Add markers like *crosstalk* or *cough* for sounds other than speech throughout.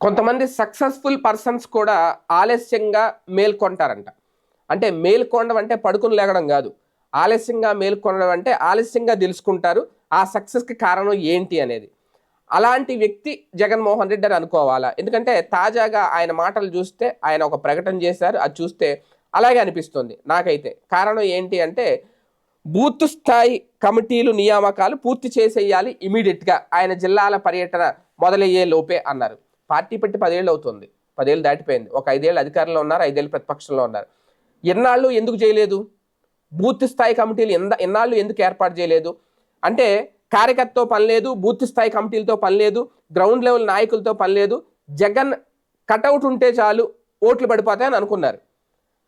కొంతమంది successful persons కూడా ఆలస్యంగా మేల్కొంటారంట. అంటే మేల్కొనడం అంటే పడుకుని లేగడం కాదు. ఆలస్యంగా మేల్కొనడం అంటే ఆలస్యంగా తెలుసుకుంటారు. ఆ సక్సెస్కి కారణం ఏంటి అనేది. అలాంటి వ్యక్తి జగన్మోహన్ రెడ్డి అని అనుకోవాలా? ఎందుకంటే తాజాగా ఆయన మాటలు చూస్తే ఆయన ఒక ప్రకటన చేశారు. అది చూస్తే అలాగే అనిపిస్తుంది నాకైతే. కారణం ఏంటి అంటే బూత్ స్థాయి కమిటీలు నియామకాలు పూర్తి చేసేయాలి ఇమీడియట్గా ఆయన జిల్లాల పర్యటన మొదలయ్యే లోపే అన్నారు. పార్టీ పెట్టి పదేళ్ళు అవుతుంది. పదేళ్ళు దాటిపోయింది. ఒక ఐదేళ్ళు అధికారంలో ఉన్నారు ఐదేళ్ళు ప్రతిపక్షంలో ఉన్నారు. ఎన్నాళ్ళు ఎందుకు చేయలేదు? బూత్ స్థాయి కమిటీలు ఎంత ఎన్నాళ్ళు ఎందుకు ఏర్పాటు చేయలేదు? అంటే కార్యకర్తతో పని లేదు బూత్ స్థాయి కమిటీలతో పని లేదు గ్రౌండ్ లెవెల్ నాయకులతో పని లేదు జగన్ కటౌట్ ఉంటే చాలు ఓట్లు పడిపోతాయని అనుకున్నారు.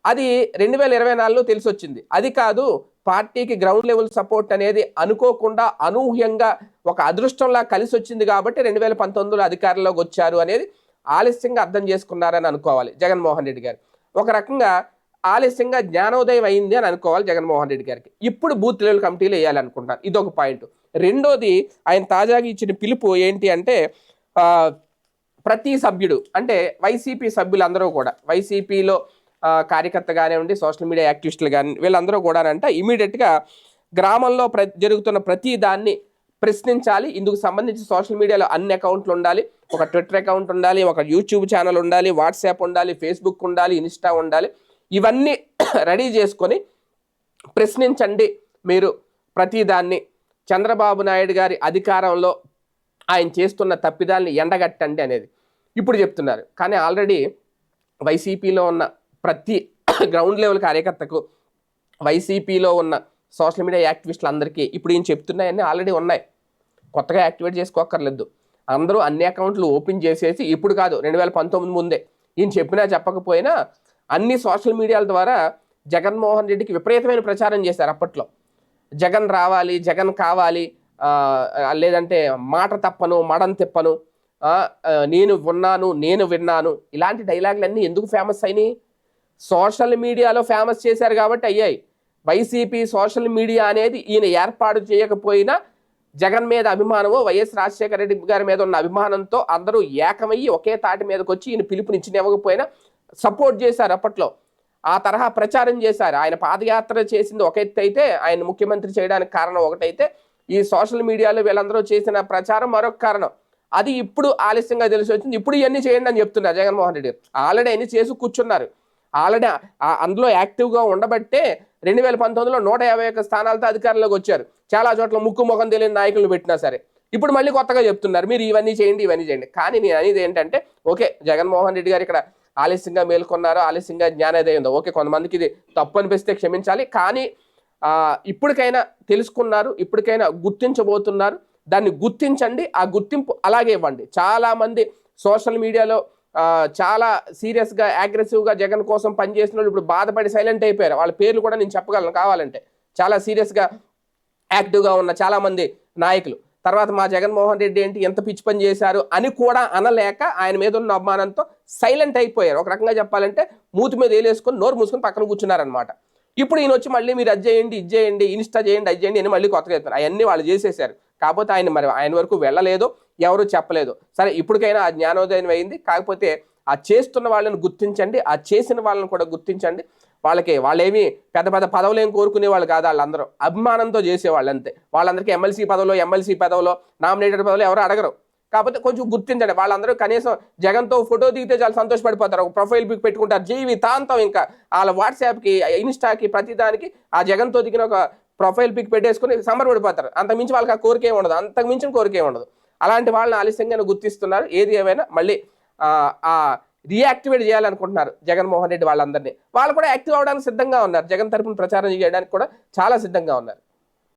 అది రెండు వేల ఇరవై నాలుగులో తెలిసి వచ్చింది అది కాదు పార్టీకి గ్రౌండ్ లెవెల్ సపోర్ట్ అనేది అనుకోకుండా అనూహ్యంగా ఒక అదృష్టంలా కలిసి వచ్చింది కాబట్టి రెండు వేల పంతొమ్మిదిలో అధికారంలోకి వచ్చారు అనేది ఆలస్యంగా అర్థం చేసుకున్నారని అనుకోవాలి జగన్మోహన్ రెడ్డి గారు. ఒక రకంగా ఆలస్యంగా జ్ఞానోదయం అయింది అని అనుకోవాలి జగన్మోహన్ రెడ్డి గారికి. ఇప్పుడు బూత్ లెవెల్ కమిటీలు వేయాలనుకుంటున్నారు. ఇదొక పాయింట్. రెండోది ఆయన తాజాగా ఇచ్చిన పిలుపు ఏంటి అంటే ప్రతి సభ్యుడు అంటే వైసీపీ సభ్యులందరూ కూడా వైసీపీలో కార్యకర్త కానివ్వండి సోషల్ మీడియా యాక్టివిస్టులు కానీ వీళ్ళందరూ కూడా అంట ఇమీడియట్గా గ్రామంలో ప్ర జరుగుతున్న ప్రతి దాన్ని ప్రశ్నించాలి. ఇందుకు సంబంధించి సోషల్ మీడియాలో అన్ని అకౌంట్లు ఉండాలి. ఒక ట్విట్టర్ అకౌంట్ ఉండాలి ఒక యూట్యూబ్ ఛానల్ ఉండాలి వాట్సాప్ ఉండాలి ఫేస్బుక్ ఉండాలి ఇన్స్టా ఉండాలి. ఇవన్నీ *coughs* రెడీ చేసుకొని ప్రశ్నించండి మీరు ప్రతిదాన్ని చంద్రబాబు నాయుడు గారి అధికారంలో ఆయన చేస్తున్న తప్పిదాల్ని ఎండగట్టండి అనేది. ఇప్పుడు చెప్తున్నారు. కానీ ఆల్రెడీ వైసీపీలో ఉన్న ప్రతి గ్రౌండ్ లెవెల్ కార్యకర్తకు వైసీపీలో ఉన్న సోషల్ మీడియా యాక్టివిస్టులందరికీ ఇప్పుడు ఈయన చెప్తున్నాయన్నీ ఆల్రెడీ ఉన్నాయి. కొత్తగా యాక్టివేట్ చేసుకోక్కర్లేదు. అందరూ అన్ని అకౌంట్లు ఓపెన్ చేసేసి ఇప్పుడు కాదు రెండు వేల పంతొమ్మిది ముందే ఈయన చెప్పినా చెప్పకపోయినా అన్ని సోషల్ మీడియాల ద్వారా జగన్మోహన్ రెడ్డికి విపరీతమైన ప్రచారం చేశారు అప్పట్లో. జగన్ రావాలి జగన్ కావాలి లేదంటే మాట తప్పను మడం తిప్పను నేను ఉన్నాను నేను విన్నాను ఇలాంటి డైలాగులన్నీ ఎందుకు ఫేమస్ అయినాయి? సోషల్ మీడియాలో ఫేమస్ చేశారు కాబట్టి అయ్యాయి. వైసీపీ సోషల్ మీడియా అనేది ఈయన ఏర్పాటు చేయకపోయినా జగన్ మీద అభిమానము వైఎస్ రాజశేఖర రెడ్డి గారి మీద ఉన్న అభిమానంతో అందరూ ఏకమయ్యి ఒకే తాటి మీదకి వచ్చి ఈయన పిలుపునిచ్చినివ్వకపోయినా సపోర్ట్ చేశారు అప్పట్లో. ఆ తరహా ప్రచారం చేశారు. ఆయన పాదయాత్ర చేసింది ఒక ఎత్తు అయితే ఆయన ముఖ్యమంత్రి చేయడానికి కారణం ఒకటైతే ఈ సోషల్ మీడియాలో వీళ్ళందరూ చేసిన ప్రచారం మరొక కారణం. అది ఇప్పుడు ఆలస్యంగా తెలిసి వచ్చింది ఇప్పుడు ఇవన్నీ చేయండి అని చెప్తున్నారు జగన్మోహన్ రెడ్డి ఆల్రెడీ అన్ని చేసి కూర్చున్నారు. ఆల్రెడీ అందులో యాక్టివ్గా ఉండబట్టే రెండు వేల పంతొమ్మిదిలో నూట యాభై ఒక్క స్థానాలతో అధికారంలోకి వచ్చారు. చాలా చోట్ల ముక్కు ముఖం తెలియని నాయకులు పెట్టినా సరే. ఇప్పుడు మళ్ళీ కొత్తగా చెప్తున్నారు మీరు ఇవన్నీ చేయండి ఇవన్నీ చేయండి. కానీ నేను అనేది ఏంటంటే ఓకే జగన్మోహన్ రెడ్డి గారు ఇక్కడ ఆలస్యంగా మేల్కొన్నారు ఆలస్యంగా జ్ఞానోదయం ఉందో? ఓకే కొంతమందికి ఇది తప్పు అనిపిస్తే క్షమించాలి. కానీ ఇప్పటికైనా తెలుసుకున్నారు ఇప్పటికైనా గుర్తించబోతున్నారు. దాన్ని గుర్తించండి ఆ గుర్తింపు అలాగే ఇవ్వండి. చాలామంది సోషల్ మీడియాలో చాలా సీరియస్గా అగ్రెసివ్గా జగన్ కోసం పనిచేసిన వాళ్ళు ఇప్పుడు బాధపడి సైలెంట్ అయిపోయారు. వాళ్ళ పేర్లు కూడా నేను చెప్పగలను కావాలంటే. చాలా సీరియస్గా యాక్టివ్గా ఉన్న చాలామంది నాయకులు. తర్వాత మా జగన్మోహన్ రెడ్డి ఏంటి ఎంత పిచ్చి పని చేశారు అని కూడా అనలేక ఆయన మీద ఉన్న అవమానంతో సైలెంట్ అయిపోయారు. ఒక రకంగా చెప్పాలంటే మూతి మీద వేలేసుకొని నోరు మూసుకొని పక్కన కూర్చున్నారనమాట ఇప్పుడు ఈయన వచ్చి మళ్ళీ మీరు అది చేయండి ఇది చేయండి ఇన్స్టా చేయండి అది చేయండి అని మళ్ళీ కొత్తగా చెప్తారు అవన్నీ వాళ్ళు చేసేసారు. కాకపోతే ఆయన మరి ఆయన వరకు వెళ్ళలేదు. ఎవరు చెప్పలేదు. సరే ఇప్పటికైనా ఆ జ్ఞానోదయం అయింది. కాకపోతే ఆ చేస్తున్న వాళ్ళని గుర్తించండి ఆ చేసిన వాళ్ళని కూడా గుర్తించండి. వాళ్ళకి వాళ్ళేమి పెద్ద పెద్ద పదవులు ఏం కోరుకునే వాళ్ళు కాదు వాళ్ళందరూ. అభిమానంతో చేసేవాళ్ళు అంతే. వాళ్ళందరికీ ఎమ్మెల్సీ పదవులు ఎమ్మెల్సీ పదవులు నామినేటెడ్ పదవులు ఎవరు అడగరు. కాకపోతే కొంచెం గుర్తించండి. వాళ్ళందరూ కనీసం జగన్తో ఫోటో దిగితే చాలా సంతోషపడిపోతారు. ఒక ప్రొఫైల్ పిక్ పెట్టుకుంటారు. జీవితాంతం ఇంకా వాళ్ళ వాట్సాప్కి ఇన్స్టాకి ప్రతిదానికి ఆ జగన్తో దిగిన ఒక ప్రొఫైల్ పిక్ పెట్టేసుకుని సంబరపడిపోతారు. అంత మించి వాళ్ళకి ఆ కోరికే ఉండదు. అంతకు మించిన ఉండదు. అలాంటి వాళ్ళని ఆలస్యంగా గుర్తిస్తున్నారు. ఏది ఏమైనా మళ్ళీ ఆ, ఆ రీయాక్టివేట్ చేయాలనుకుంటున్నారు జగన్మోహన్ రెడ్డి వాళ్ళందరినీ. వాళ్ళు కూడా యాక్టివ్ అవడానికి సిద్ధంగా ఉన్నారు. జగన్ తరపున ప్రచారం చేయడానికి కూడా చాలా సిద్ధంగా ఉన్నారు.